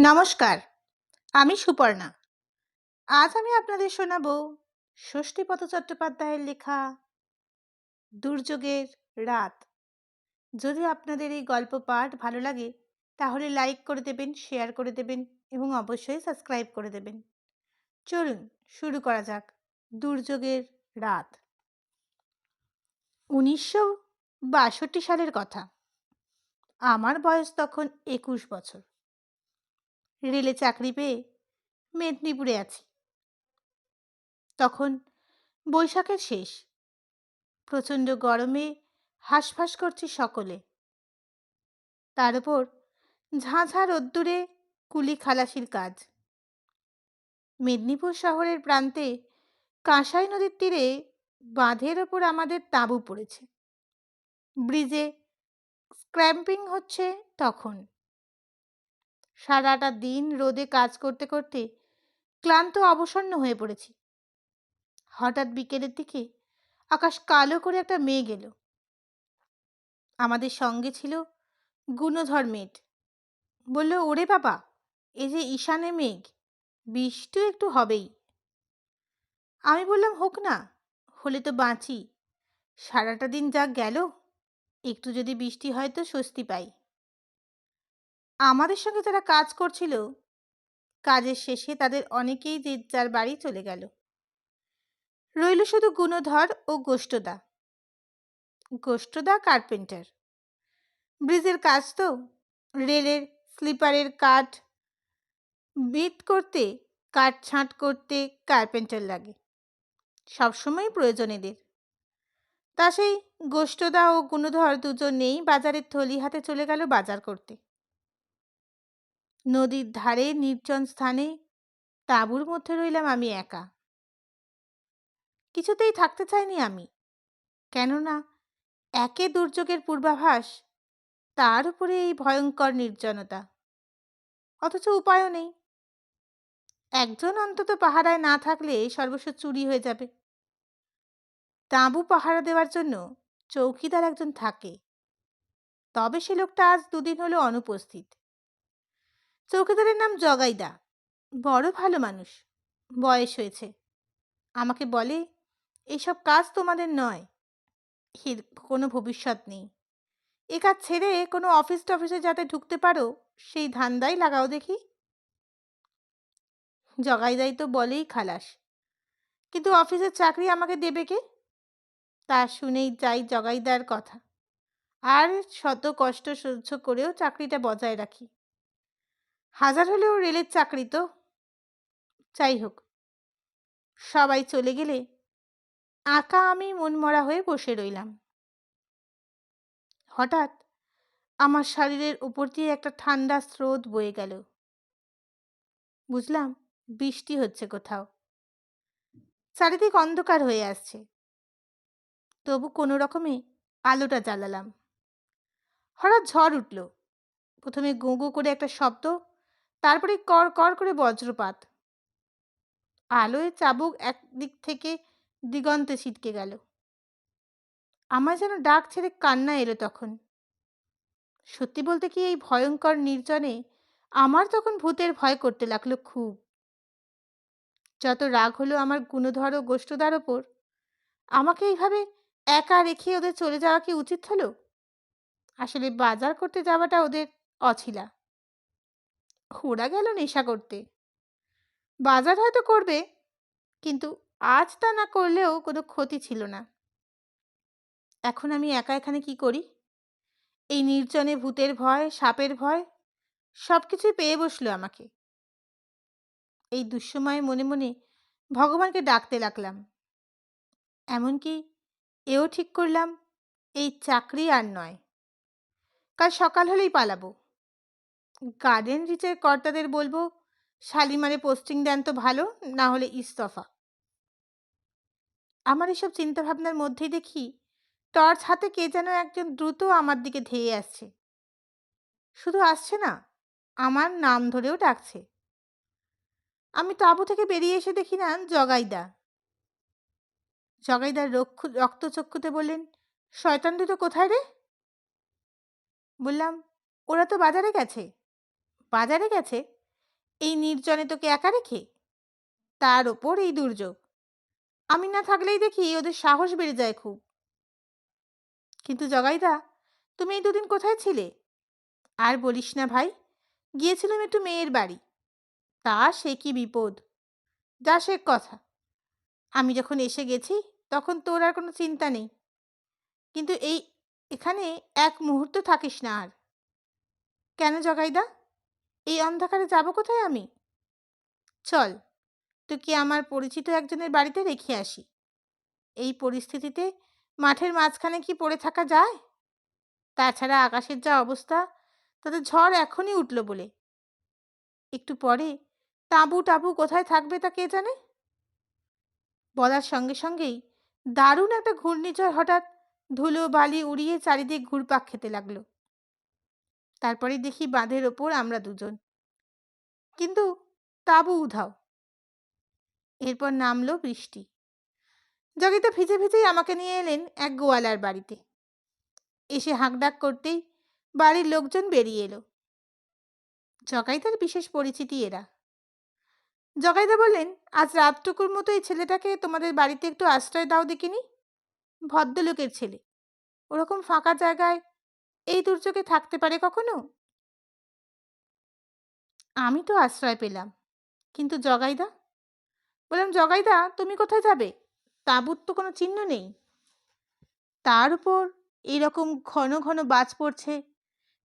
নমস্কার, আমি সুপর্ণা। আজ আমি আপনাদের শোনাব ষষ্ঠীপদ চট্টোপাধ্যায়ের লেখা দুর্যোগের রাত। যদি আপনাদের এই গল্প পাঠ ভালো লাগে, তাহলে লাইক করে দেবেন শেয়ার করে দেবেন এবং অবশ্যই সাবস্ক্রাইব করে দেবেন। চলুন শুরু করা যাক দুর্যোগের রাত। উনিশশো বাষট্টি সালের কথা। আমার বয়স তখন একুশ বছর। রেলে চাকরি পেয়ে মেদিনীপুরে আছি। তখন বৈশাখের শেষ। প্রচণ্ড গরমে হাঁসফাঁস করছি সকলে। তার উপর ঝাঁঝা রোদ্দুরে কুলি খালাসির কাজ। মেদিনীপুর শহরের প্রান্তে কাঁসাই নদীর তীরে বাঁধের ওপর আমাদের তাঁবু পড়েছে। ব্রিজে স্ক্র্যাম্পিং হচ্ছে তখন। সারাটা দিন রোদে কাজ করতে করতে ক্লান্ত, অবসন্ন হয়ে পড়েছি। হঠাৎ বিকেলের দিকে আকাশ কালো করে একটা মেঘ এলো। আমাদের সঙ্গে ছিল গুণধর মেট বলল, ওরে বাবা, এ যে ঈশানে মেঘ বৃষ্টি একটু হবেই। আমি বললাম, হোক না, হলে তো বাঁচি। সারাটা দিন যা গেল, একটু যদি বৃষ্টি হয় তো স্বস্তি পাই। আমাদের সঙ্গে যারা কাজ করছিল, কাজের শেষে তাদের অনেকেই যে যার বাড়ি চলে গেল। রইল শুধু গুণধর ও গোষ্ঠদা। গোষ্ঠদা কার্পেন্টার। ব্রিজের কাজ তো, রেলের, স্লিপারের কাঠ, বিট করতে, কাঠ ছাঁট করতে কার্পেন্টার লাগে। সবসময় প্রয়োজন এদের। তা সেই গোষ্ঠদা ও গুণধর দুজন নেই বাজারের থলি হাতে চলে গেল বাজার করতে। নদীর ধারে নির্জন স্থানে তাঁবুর মধ্যে রইলাম আমি একা। কিছুতেই থাকতে চাইনি আমি, কেননা একে দুর্যোগের পূর্বাভাস, তার উপরে এই ভয়ঙ্কর নির্জনতা। অথচ উপায়ও নেই। একজন অন্তত পাহারায় না থাকলে সর্বস্ব চুরি হয়ে যাবে। তাঁবু পাহারা দেওয়ার জন্য চৌকিদার একজন থাকে। তবে সে লোকটা আজ দুদিন হলো অনুপস্থিত। চৌকিদারের নাম জগাইদা। বড় ভালো মানুষ। বয়স হয়েছে। আমাকে বলে এইসব কাজ তোমাদের নয়। এর কোনো ভবিষ্যৎ নেই। এ কাজ ছেড়ে কোনো অফিস টফিসে যাতে ঢুকতে পারো, সেই ধান্দাই লাগাও দেখি। জগাইদাই তো বলেই খালাস। কিন্তু অফিসের চাকরি আমাকে দেবে কে? তা শুনেই যাই জগাইদার কথা। আর শত কষ্ট সহ্য করেও চাকরিটা বজায় রাখি। হাজার হলেও রেলের চাকরি তো। যাই হোক। সবাই চলে গেলে আঁকা আমি মনমরা হয়ে বসে রইলাম। হঠাৎ আমার শরীরের উপর দিয়ে একটা ঠান্ডা স্রোত বয়ে গেল। বুঝলাম বৃষ্টি হচ্ছে কোথাও। চারিদিক অন্ধকার হয়ে আসছে। তবু কোনো রকমে আলোটা জ্বালালাম। হঠাৎ ঝড় উঠল। প্রথমে গো করে একটা শব্দ তারপরে কর কর করে বজ্রপাত। আলোয় চাবুক একদিক থেকে দিগন্তে ছিটকে গেল। আমার যেন ডাক ছেড়ে কান্না এলো তখন। সত্যি বলতে কি এই ভয়ঙ্কর নির্জনে আমার তখন ভূতের ভয় করতে লাগল খুব। যত রাগ হলো আমার গুণধর ও গোষ্ঠদার ওপর, আমাকে এইভাবে একা রেখে ওদের চলে যাওয়া কি উচিত হলো? আসলে বাজার করতে যাওয়াটা ওদের অছিলা। ওরা গেল নেশা করতে। বাজার হয়তো করবে, কিন্তু আজ তা না করলেও কোনো ক্ষতি ছিল না। এখন আমি একা এখানে কি করি? এই নির্জনে ভূতের ভয়, সাপের ভয় সব কিছুই পেয়ে বসল আমাকে। এই দুঃসময়ে মনে মনে ভগবানকে ডাকতে লাগলাম। এমনকি এও ঠিক করলাম, এই চাকরি আর নয়। কাল সকাল হলেই পালাবো। গার্ডেন রিচের কর্তাদের বলব, শালিমারে পোস্টিং দেন তো ভালো, না হলে ইস্তফা। আমার এসব চিন্তাভাবনার মধ্যেই দেখি, টর্চ হাতে কে যেন একজন দ্রুত আমার দিকে ধেয়ে আসছে। শুধু আসছে না, আমার নাম ধরেও ডাকছে। আমি তাঁবু থেকে বেরিয়ে এসে দেখি না, জগাইদা। জগাইদার রক্ষ, রক্তচক্ষুতে বললেন, শয়তান দুটো কোথায় রে? বললাম, ওরা তো বাজারে গেছে। বাজারে গেছে। এই নির্জনে তোকে একা রেখে? তার ওপর এই দুর্যোগ। আমি না থাকলেই দেখি ওদের সাহস বেড়ে যায় খুব। কিন্তু জগাইদা, তুমি এই দুদিন কোথায় ছিলে? আর বলিস না ভাই, গিয়েছিলাম একটু মেয়ের বাড়ি। তা সে কি বিপদ? যা সে কথা। আমি যখন এসে গেছি, তখন তোর আর কোনো চিন্তা নেই। কিন্তু এই, এখানে এক মুহূর্ত থাকিস না আর। কেন জগাইদা? এই অন্ধকারে যাব কোথায় আমি? চল, তোকে আমার পরিচিত একজনের বাড়িতে রেখে আসি। এই পরিস্থিতিতে মাঠের মাঝখানে কি পড়ে থাকা যায়? তাছাড়া আকাশের যা অবস্থা, তাতে ঝড় এখনই উঠল বলে। একটু পরে তাঁবু টাবু কোথায় থাকবে তা কে জানে? বলার সঙ্গে সঙ্গেই দারুণ একটা ঘূর্ণিঝড় হঠাৎ ধুলো বালি উড়িয়ে চারিদিক ঘুরপাক খেতে লাগল। তারপরে দেখি বাঁধের ওপর আমরা দুজন। কিন্তু তাবু উধাও। এরপর নামলো বৃষ্টি। জগিতা ভিজে ভিজেই আমাকে নিয়ে এলেন এক গোয়ালার বাড়িতে। এসে হাঁকডাক করতেই বাড়ির লোকজন বেরিয়ে এলো। জগাইদার বিশেষ পরিচিতি এরা। জগাইদা বললেন, আজ রাতটুকুর মতো এই ছেলেটাকে তোমাদের বাড়িতে একটু আশ্রয় দাও দেখিনি। ভদ্রলোকের ছেলে। ওরকম ফাঁকা জায়গায় এই দুর্যোগে থাকতে পারে কখনো? আমি তো আশ্রয় পেলাম। কিন্তু জগাইদা? বললাম, জগাইদা, তুমি কোথায় যাবে? তাঁবুর তো কোনো চিহ্ন নেই। তার উপর এরকম ঘন ঘন বাজ পড়ছে,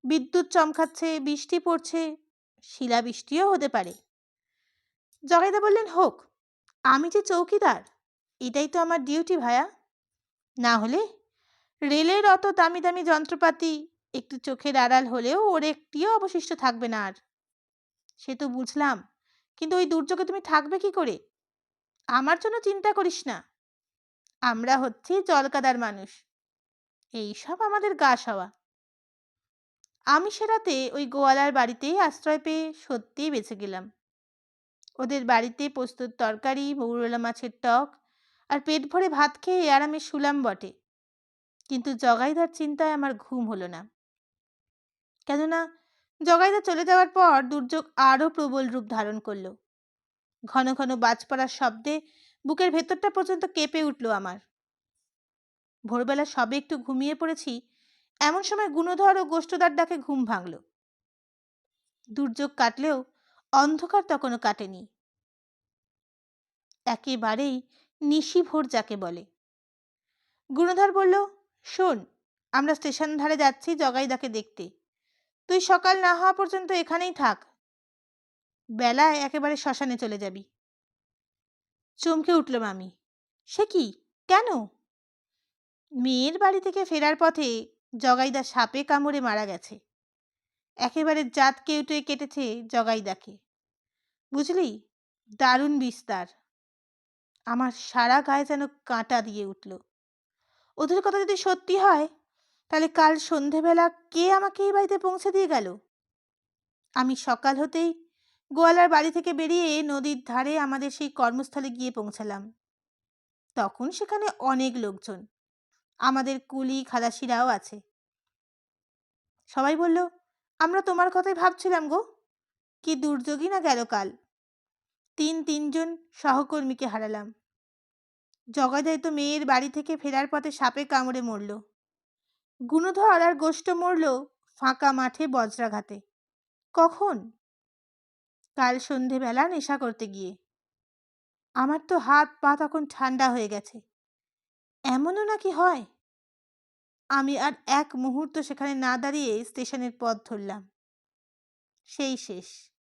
বিদ্যুৎ চমকাচ্ছে, বৃষ্টি পড়ছে, শিলাবৃষ্টিও হতে পারে। জগাইদা বললেন, হোক, আমি যে চৌকিদার, এটাই তো আমার ডিউটি ভায়া। না হলে রেলের অত দামি দামি যন্ত্রপাতি একটু চোখের আড়াল হলেও ওর একটিও অবশিষ্ট থাকবে না আর। সে তো বুঝলাম। কিন্তু ওই দুর্যোগে তুমি থাকবে কি করে? আমার জন্য চিন্তা করিস না। আমরা হচ্ছি জলকাদার মানুষ। এইসব আমাদের গা সওয়া আমি সেরাতে ওই গোয়ালার বাড়িতেই আশ্রয় পেয়ে সত্যিই বেঁচে গেলাম। ওদের বাড়িতে প্রস্তুত তরকারি, মৌরলা মাছের টক আর পেট ভরে ভাত খেয়ে আরামে শুলাম বটে। কিন্তু জগাইদার চিন্তায় আমার ঘুম হলো না। কেননা, জগাইদা চলে যাওয়ার পর দুর্যোগ আরও প্রবল রূপ ধারণ করল। ঘন ঘন বাজ পড়ার শব্দে বুকের ভেতরটা পর্যন্ত কেঁপে উঠল আমার। ভোরবেলা সবে একটু ঘুমিয়ে পড়েছি, এমন সময় গুণধর ও গোষ্ঠদার ডাকে ঘুম ভাঙল। দুর্যোগ কাটলেও অন্ধকার তখনও কাটেনি। একেবারেই নিশি ভোর যাকে বলে। গুণধর বলল, শোন, আমরা স্টেশন ধারে যাচ্ছি জগাইদাকে দেখতে। তুই সকাল না হওয়া পর্যন্ত এখানেই থাক। বেলায় একেবারে শ্মশানে চলে যাবি। চমকে উঠল মামি। সে কি? কেন? মেয়ের বাড়ি থেকে ফেরার পথে জগাইদা সাপে কামড়ে মারা গেছে। একেবারে জাত কেউটে কেটেছে জগাইদাকে। বুঝলি? দারুণ বিস্তার। আমার সারা গায়ে যেন কাঁটা দিয়ে উঠল। ওদের কথা যদি সত্যি হয় তাহলে কাল সন্ধেবেলা কে আমাকে এই বাড়িতে পৌঁছে দিয়ে গেল? আমি সকাল হতেই গোয়ালার বাড়ি থেকে বেরিয়ে নদীর ধারে আমাদের সেই কর্মস্থলে গিয়ে পৌঁছালাম। তখন সেখানে অনেক লোকজন। আমাদের কুলি খালাসিরাও আছে। সবাই বলল, আমরা তোমার কথাই ভাবছিলাম গো। কি দুর্যোগই না গেল কাল? তিন তিনজন সহকর্মীকে হারালাম। জগাদাই তো মেয়ের বাড়ি থেকে ফেরার পথে সাপে কামড়ে মরল। গুণধর আর গোষ্ঠ মরল ফাঁকা মাঠে বজ্রাঘাতে। কখন? কাল সন্ধেবেলা নেশা করতে গিয়ে। আমার তো হাত পা তখন ঠান্ডা হয়ে গেছে। এমনও নাকি হয়? আমি আর এক মুহূর্ত সেখানে না দাঁড়িয়ে স্টেশনের পথ ধরলাম। সেই শেষ।